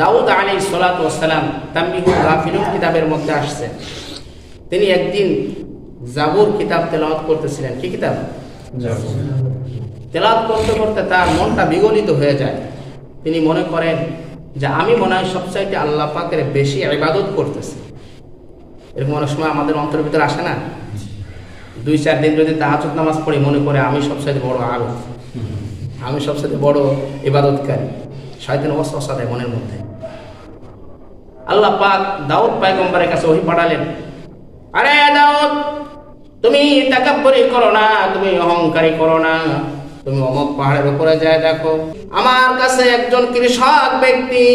দাউদ আলী সালাত ওসালাম তাম্বিহুল গাফিলুন কিতাবের মধ্যে আসছে। তিনি একদিন জাবুর কিতাব তেলাওয়াত করতেছিলেন। কি কিতাব? তেলাওয়াত করতে করতে তার মনটা বিগলিত হয়ে যায়। তিনি মনে করেন যে আমি মনে হয় সবচাইতে আল্লাহ পাকের বেশি ইবাদত করতেছি। এরকম অনেক সময় আমাদের অন্তরের ভিতরে আসে না? দুই চার দিন যদি তাহাজুদ নামাজ পড়ি মনে করে আমি সবচাইতে বড় আবেদ আমি সবচাইতে বড় ইবাদতকারী। শয়তান অসা দেয় মনের মধ্যে। আল্লাহ পাক দাউদ পায়গম্বরের কাছে ওহি পাঠালেন, আরে দাউদ, তুমি তাকাব্বরি করো না, তুমি অহংকারী করো না। তুমি অমক পাহাড়ের উপরে যায় দেখো। আমার কাছে একজন কৃষক ব্যক্তি,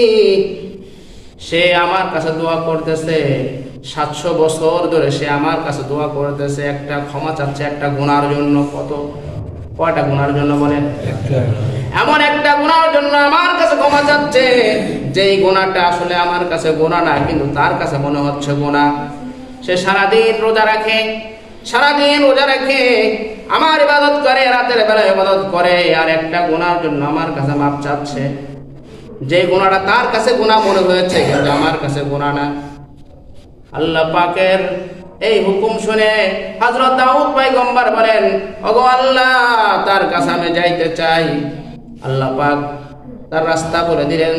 সে আমার কাছে দোয়া করতেছে। সাতশো বছর ধরে সে আমার কাছে দোয়া করতেছে। একটা ক্ষমা চাচ্ছে একটা গুণার জন্য। কত, কয়টা গুণার জন্য বলেন? এমন একটা গুণার জন্য আমার কাছে ক্ষমা চাচ্ছে। যেই গুণাটা আসলে আমার কাছে গোনা না, কিন্তু তার কাছে মনে হচ্ছে গোনা সে সারাদিন রোজা রাখে, সারাদিন রোজা রাখে, আমার ইবাদত করে, রাতের বেলা ইবাদত করে, আর একটা গুণার জন্য আমার কাছে মাপ চাচ্ছে। যে গুণাটা তার কাছে গুণা মনে হয়েছে, কিন্তু আমার কাছে গুণা না। আল্লাহ পাকের এই হুকুম শুনে হযরত দাউদ পয়গম্বর বলেন, ওগো আল্লাহ, তার কাছে আমি যাইতে চাই। আল্লাহ পাক তার রাস্তা বলে দিলেন।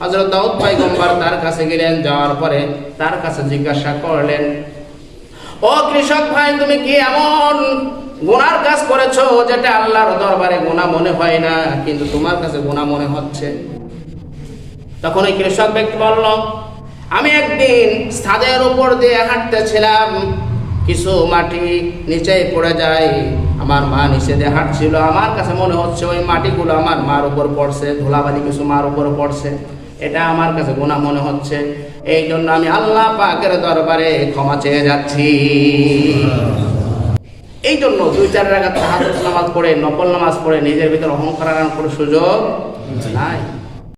হযরত দাউদ পয়গম্বর তার কাছে গেলেন, যাওয়ার পরে তার কাছে জিজ্ঞাসা করলেন, ও কৃষক ভাই, তুমি কি এমন গুনার কাজ করেছ যেটা আল্লাহর দরবারে গুনাহ মনে হয় না, কিন্তু তোমার কাছে গুনাহ মনে হচ্ছে? তখন ওই কৃষক ব্যক্তি বলল, আমি একদিন ছাদের উপর দিয়ে হাঁটতেছিলাম কিছু মাটি নিচে পড়ে যায়। আমার মা নিচে দিয়ে হাঁটছিল। আমার কাছে মনে হচ্ছে ওই মাটিগুলো আমার মার উপর পড়ছে ধুলাবালি কিছু মার উপর পড়ছে। এটা আমার কাছে গুণা মনে হচ্ছে। এই জন্য আমি আল্লাহ পাকের দরবারে ক্ষমা চেয়ে যাচ্ছি। এই জন্য দুই চার রাখাত নামাজ পড়ে নকল নামাজ পড়ে নিজের ভিতরে অহংকার আনার কোনো সুযোগ নাই।